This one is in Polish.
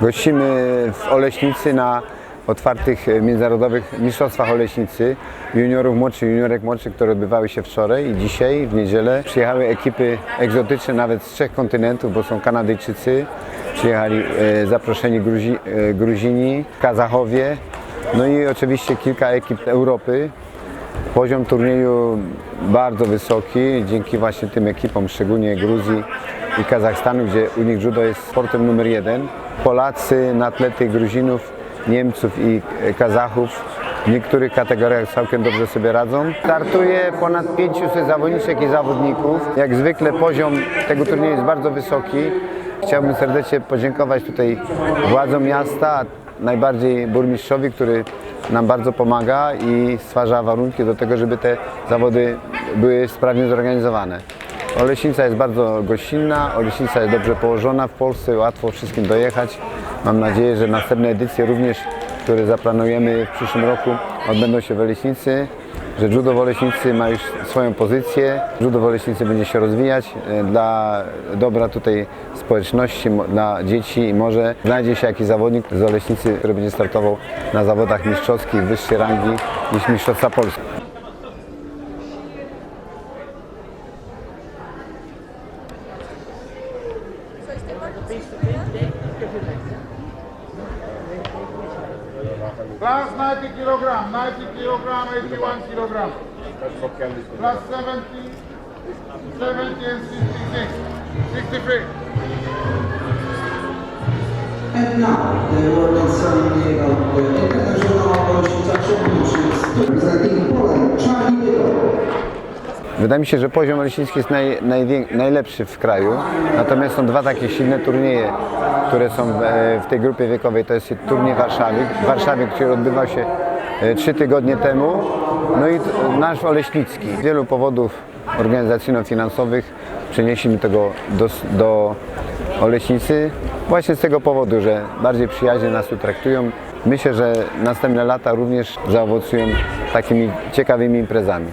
Gościmy w Oleśnicy na otwartych e, międzynarodowych mistrzostwach Oleśnicy juniorów młodszych, juniorek młodszych, które odbywały się wczoraj i dzisiaj w niedzielę. Przyjechały ekipy egzotyczne nawet z trzech kontynentów, bo są Kanadyjczycy, przyjechali e, zaproszeni Gruzi, e, Gruzini, Kazachowie, no i oczywiście kilka ekip Europy. Poziom turnieju bardzo wysoki, dzięki właśnie tym ekipom, szczególnie Gruzji i Kazachstanu, gdzie u nich judo jest sportem numer jeden. Polacy na tle tych Gruzinów, Niemców i Kazachów w niektórych kategoriach całkiem dobrze sobie radzą. Startuje ponad 500 zawodniczek i zawodników. Jak zwykle poziom tego turnieju jest bardzo wysoki. Chciałbym serdecznie podziękować tutaj władzom miasta, najbardziej burmistrzowi, który nam bardzo pomaga i stwarza warunki do tego, żeby te zawody były sprawnie zorganizowane. Oleśnica jest bardzo gościnna, Oleśnica jest dobrze położona w Polsce, łatwo wszystkim dojechać. Mam nadzieję, że następne edycje również, które zaplanujemy w przyszłym roku, odbędą się w Oleśnicy, że judo w Oleśnicy ma już swoją pozycję, judo w Oleśnicy będzie się rozwijać e, dla dobra tutaj społeczności, dla dzieci i może znajdzie się jakiś zawodnik z Oleśnicy, który będzie startował na zawodach mistrzowskich wyższej rangi niż Mistrzostwa Polski. Plus 90 kilogram, 90 kilogram, 81 kilogram. Plus 70, 70 and 66, 63. And now, the award Wydaje mi się, że poziom leśnicki jest naj, najwię- najlepszy w kraju. Natomiast są dwa takie silne turnieje, które są w, w tej grupie wiekowej. To jest turniej Warszawy, w Warszawie, który odbywał się e, trzy tygodnie temu. No i nasz Oleśnicki. Z wielu powodów organizacyjno-finansowych przenieśliśmy tego do, do Oleśnicy. Właśnie z tego powodu, że bardziej przyjaźnie nas tu traktują. Myślę, że następne lata również zaowocują takimi ciekawymi imprezami.